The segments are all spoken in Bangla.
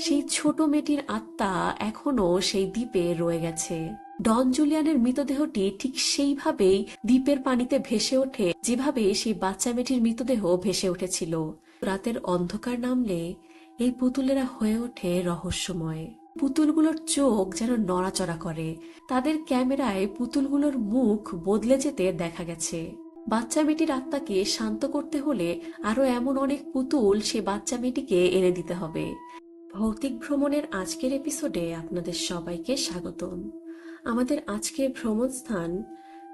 সেই ছোট মেয়েটির আত্মা এখনও সেই দ্বীপে রয়ে গেছে। ডন জুলিয়ানের মৃতদেহটি ঠিক সেইভাবেই দ্বীপের পানিতে ভেসে ওঠে, যেভাবে সেই বাচ্চা মেয়েটির মৃতদেহ ভেসে উঠেছিল। রাতের অন্ধকার নামলে এই পুতুলেরা হয়ে ওঠে রহস্যময়। পুতুলগুলোর চোখ যেন নড়াচড়া করে। তাদের ক্যামেরায় পুতুলগুলোর মুখ বদলে যেতে দেখা গেছে। বাচ্চা মেয়েটির আত্মাকে শান্ত করতে হলে আরও এমন অনেক পুতুল সে বাচ্চা মেয়েটিকে এনে দিতে হবে। ভৌতিক ভ্রমণের আজকের এপিসোডে আপনাদের সবাইকে স্বাগতম। আমাদের আজকের ভ্রমণ স্থান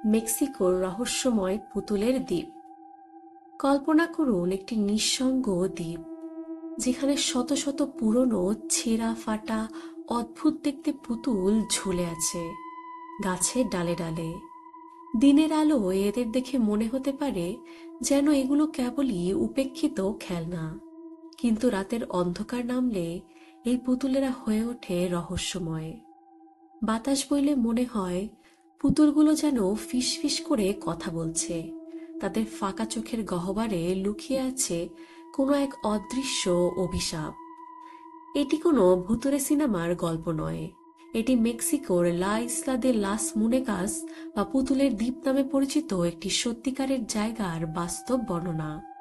মেক্সিকোর রহস্যময় পুতুলের দ্বীপ। কল্পনা করুন একটি নিঃসঙ্গ দ্বীপ, যেখানে শত শত পুরনো ছেঁড়া ফাটা অদ্ভুত দেখতে পুতুল ঝুলে আছে গাছের ডালে ডালে। দিনের আলো এদের দেখে মনে হতে পারে যেন এগুলো কেবলই উপেক্ষিত খেলনা। কিন্তু রাতের অন্ধকার নামলে এই পুতুলেরা হয়ে ওঠে রহস্যময়। বাতাস বইলে মনে হয় পুতুলগুলো যেন ফিসফিস করে কথা বলছে। তাদের ফাঁকা চোখের গহ্বরে লুকিয়ে আছে কোনো এক অদৃশ্য অভিশাপ। এটি কোনো ভুতুরে সিনেমার গল্প নয়। এটি মেক্সিকোর লা ইসলা দে লাস মুনেকাস বা পুতুলের দ্বীপ নামে পরিচিত একটি সত্যিকারের জায়গার বাস্তব বর্ণনা।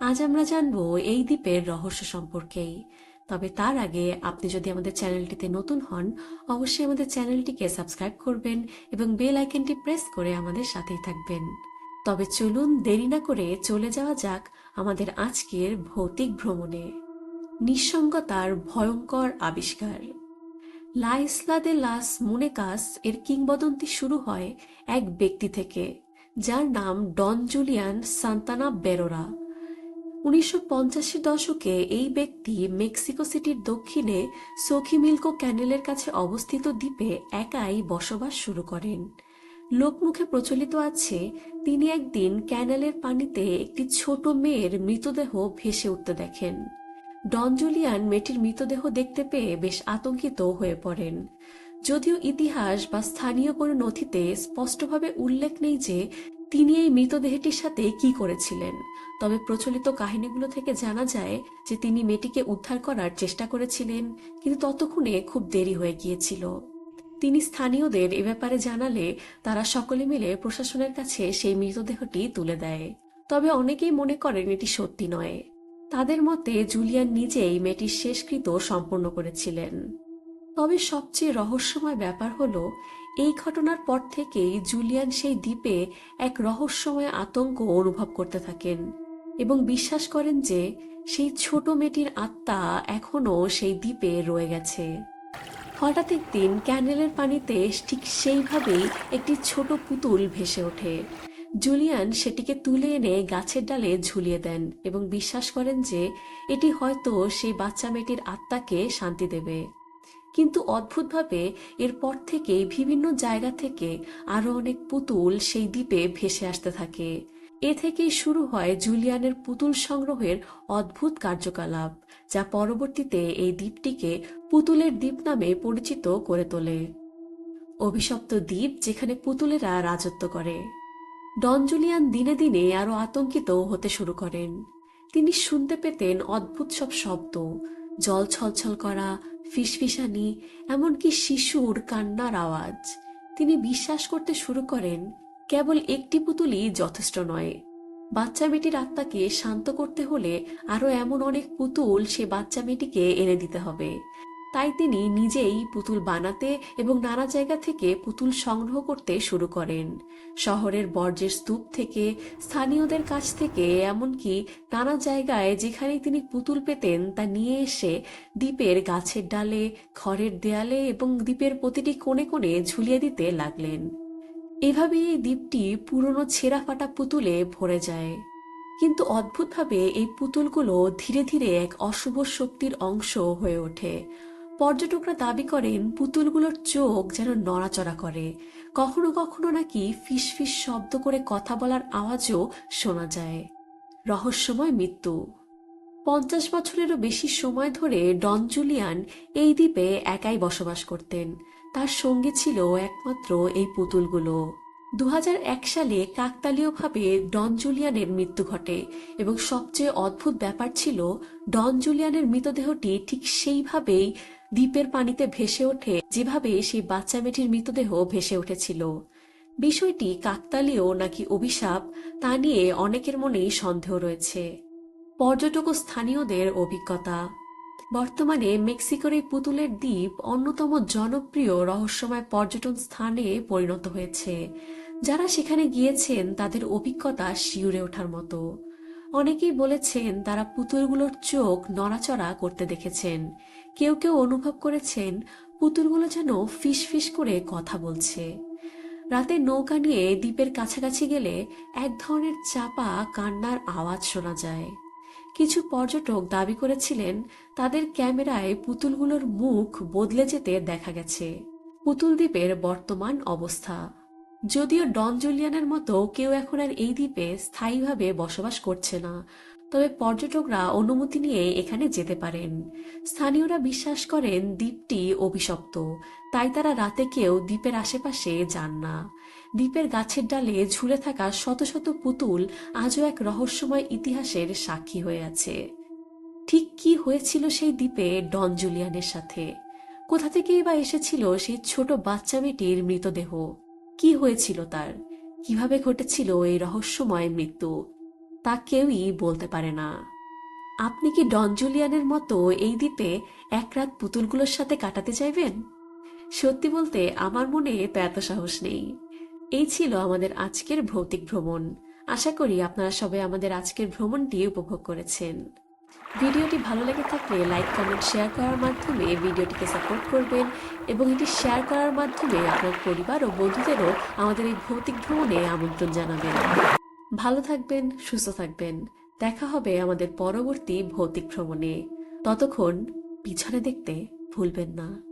আজ আমরা জানব এই দ্বীপের রহস্য সম্পর্কেই। তবে তার আগে আপনি যদি আমাদের চ্যানেলটিতে নতুন হন, অবশ্যই আমাদের চ্যানেলটিকে সাবস্ক্রাইব করবেন এবং বেল আইকনটি প্রেস করে আমাদের সাথেই থাকবেন। তবে চলুন দেরি না করে চলে যাওয়া যাক আমাদের আজকের ভৌতিক ভ্রমণে। নিঃসঙ্গতার ভয়ঙ্কর আবিষ্কার। লা ইসলা দে লাস মুনেকাস এর কিংবদন্তি শুরু হয় এক ব্যক্তি থেকে, যার নাম ডন জুলিয়ান সান্তানা বেরোরা। উনিশশো দশকে এই ব্যক্তি মেক্সিকো সিটির দক্ষিণে সোখিমিলকো ক্যানেলের কাছে অবস্থিত দ্বীপে একাই বসবাস শুরু করেন। লোকমুখে প্রচলিত আছে, তিনি একদিন ক্যানেলের পানিতে একটি ছোট মেয়ের মৃতদেহ ভেসে উঠতে দেখেন। ডনজুলিয়ান মেয়েটির মৃতদেহ দেখতে পেয়ে বেশ আতঙ্কিত হয়ে পড়েন। যদিও ইতিহাস বা স্থানীয় কোনো নথিতে স্পষ্টভাবে উল্লেখ নেই যে তিনি এই মৃতদেহটির সাথে কি করেছিলেন? তবে প্রচলিত কাহিনীগুলো থেকে জানা যায় যে তিনি মেয়েটিকে উদ্ধার করার চেষ্টা করেছিলেন, কিন্তু ততক্ষণে খুব দেরি হয়ে গিয়েছিল। তিনি স্থানীয়দের এ ব্যাপারে জানালে তারা সকলে মিলে প্রশাসনের কাছে সেই মৃতদেহটি তুলে দেয়। তবে অনেকেই মনে করেন এটি সত্যি নয়। তাদের মতে জুলিয়ান নিজেই মেয়েটির শেষকৃত সম্পন্ন করেছিলেন। তবে সবচেয়ে রহস্যময় ব্যাপার হলো এই ঘটনার পর থেকেই জুলিয়ান সেই দ্বীপে এক রহস্যময় আতঙ্ক অনুভব করতে থাকেন এবং বিশ্বাস করেন যে সেই ছোট মেয়েটির আত্মা এখনও সেই দ্বীপে রয়ে গেছে। হঠাৎ একদিন ক্যানেলের পানিতে ঠিক সেইভাবেই একটি ছোট পুতুল ভেসে ওঠে। জুলিয়ান সেটিকে তুলে এনে গাছের ডালে ঝুলিয়ে দেন এবং বিশ্বাস করেন যে এটি হয়তো সেই বাচ্চা মেয়েটির আত্মাকে শান্তি দেবে। কিন্তু অদ্ভুতভাবে এরপর থেকে বিভিন্ন জায়গা থেকে আরও অনেক পুতুল সেই দ্বীপে ভেসে আসতে থাকে। এ থেকেই শুরু হয় জুলিয়ানের পুতুল সংগ্রহের অদ্ভুত কার্যকলাপ, যা পরবর্তীতে এই দ্বীপটিকে পুতুলের দ্বীপ নামে পরিচিত করে তোলে। অভিশপ্ত দ্বীপ যেখানে পুতুলেরা রাজত্ব করে। ডন জুলিয়ান দিনে দিনে আরও আতঙ্কিত হতে শুরু করেন। তিনি শুনতে পেতেন অদ্ভুত সব শব্দ, জল ছলছল করা ফিসফিসানি, এমনকি শিশুর কান্নার আওয়াজ। তিনি বিশ্বাস করতে শুরু করেন, কেবল একটি পুতুলই যথেষ্ট নয়। বাচ্চা মেয়েটির আত্মাকে শান্ত করতে হলে আরও এমন অনেক পুতুল সে বাচ্চা মেয়েটিকে এনে দিতে হবে। তাই তিনি নিজেই পুতুল বানাতে এবং নানা জায়গা থেকে পুতুল সংগ্রহ করতে শুরু করেন। শহরের বর্জ্যের স্তূপ থেকে, স্থানীয়দের কাছ থেকে, এমনকি নানা জায়গায় যেখানে তিনি পুতুল পেতেন তা নিয়ে এসে দ্বীপের গাছের ডালে ঘরের দেয়ালে এবং দ্বীপের প্রতিটি কোণে কোণে ঝুলিয়ে দিতে লাগলেন। এভাবেই এই দ্বীপটি পুরনো ছেঁড়া ফাটা পুতুলে ভরে যায়। কিন্তু অদ্ভুতভাবে এই পুতুলগুলো ধীরে ধীরে এক অশুভ শক্তির অংশ হয়ে ওঠে। পর্যটকরা দাবি করেন, পুতুলগুলোর চোখ যেন নড়াচড়া করে। কখনো কখনো নাকি ফিসফিস শব্দ করে কথা বলার আওয়াজও শোনা যায়। রহস্যময় মৃত্যু। পঞ্চাশ বছরেরও বেশি সময় ধরে ডন জুলিয়ান এই দ্বীপে একাই বসবাস করতেন। তার সঙ্গে ছিল একমাত্র এই পুতুলগুলো। দু হাজার এক সালে কাকতালীয়ভাবে ডন জুলিয়ানের মৃত্যু ঘটে এবং সবচেয়ে অদ্ভুত ব্যাপার ছিল, ডন জুলিয়ানের মৃতদেহটি ঠিক সেইভাবেই দ্বীপের পানিতে ভেসে ওঠে যেভাবে সেই বাচ্চা মেয়েটির মৃতদেহ ভেসে উঠেছিল। বিষয়টি কাকতালীয় নাকি অভিশাপ, তা নিয়ে অনেকের মনেই সন্দেহ রয়েছে। পর্যটক ও স্থানীয়দের অভিজ্ঞতা বর্তমানে মেক্সিকোর এই পুতুলের দ্বীপ অন্যতম জনপ্রিয় রহস্যময় পর্যটন স্থানে পরিণত হয়েছে। যারা সেখানে গিয়েছেন, তাদের অভিজ্ঞতা শিউরে ওঠার মতো। অনেকেই বলেছেন, তারা পুতুলগুলোর চোখ নড়াচড়া করতে দেখেছেন। কেউ কেউ অনুভব করেছেন, পুতুলগুলো যেন ফিস ফিস করে কথা বলছে। রাতে নৌকা নিয়ে দ্বীপের কাছাকাছি গেলে এক ধরনের চাপা কান্নার আওয়াজ শোনা যায়। কিছু পর্যটক দাবি করেছিলেন, তাদের ক্যামেরায় পুতুলগুলোর মুখ বদলে যেতে দেখা গেছে। পুতুল দ্বীপের বর্তমান অবস্থা। যদিও ডন জুলিয়ানের মতো কেউ এখন আর এই দ্বীপে স্থায়ীভাবে বসবাস করছে না, তবে পর্যটকরা অনুমতি নিয়ে এখানে যেতে পারেন। স্থানীয়রা বিশ্বাস করেন দ্বীপটি অভিশপ্ত, তাই তারা রাতে কেউ দ্বীপের আশেপাশে যান না। দ্বীপের গাছের ডালে ঝুলে থাকা শত শত পুতুল আজও এক রহস্যময় ইতিহাসের সাক্ষী হয়ে আছে। ঠিক কি হয়েছিল সেই দ্বীপে ডন জুলিয়ানের সাথে? কোথা থেকেই বা এসেছিল সেই ছোট বাচ্চা মেয়েটির মৃতদেহ? কি হয়েছিল তার? কীভাবে ঘটেছিল এই রহস্যময় মৃত্যু? তা কেউই বলতে পারে না। আপনি কি ডন জুলিয়ানের মতো এই দ্বীপে এক রাত পুতুলগুলোর সাথে কাটাতে চাইবেন? সত্যি বলতে আমার মনে এত সাহস নেই। এই ছিল আমাদের আজকের ভৌতিক ভ্রমণ। আশা করি আপনারা সবাই আমাদের আজকের ভ্রমণটি উপভোগ করেছেন। ভিডিওটি ভালো লেগে থাকলে লাইক, কমেন্ট, শেয়ার করার মাধ্যমে ভিডিওটিকে সাপোর্ট করবেন এবং এটি শেয়ার করার মাধ্যমে আপনার পরিবার ও বন্ধুদেরও আমাদের এই ভৌতিক ভ্রমণে আমন্ত্রণ জানাবেন। ভালো থাকবেন, সুস্থ থাকবেন। দেখা হবে আমাদের পরবর্তী ভৌতিক ভ্রমণে। ততক্ষণ পিছনে দেখতে ভুলবেন না।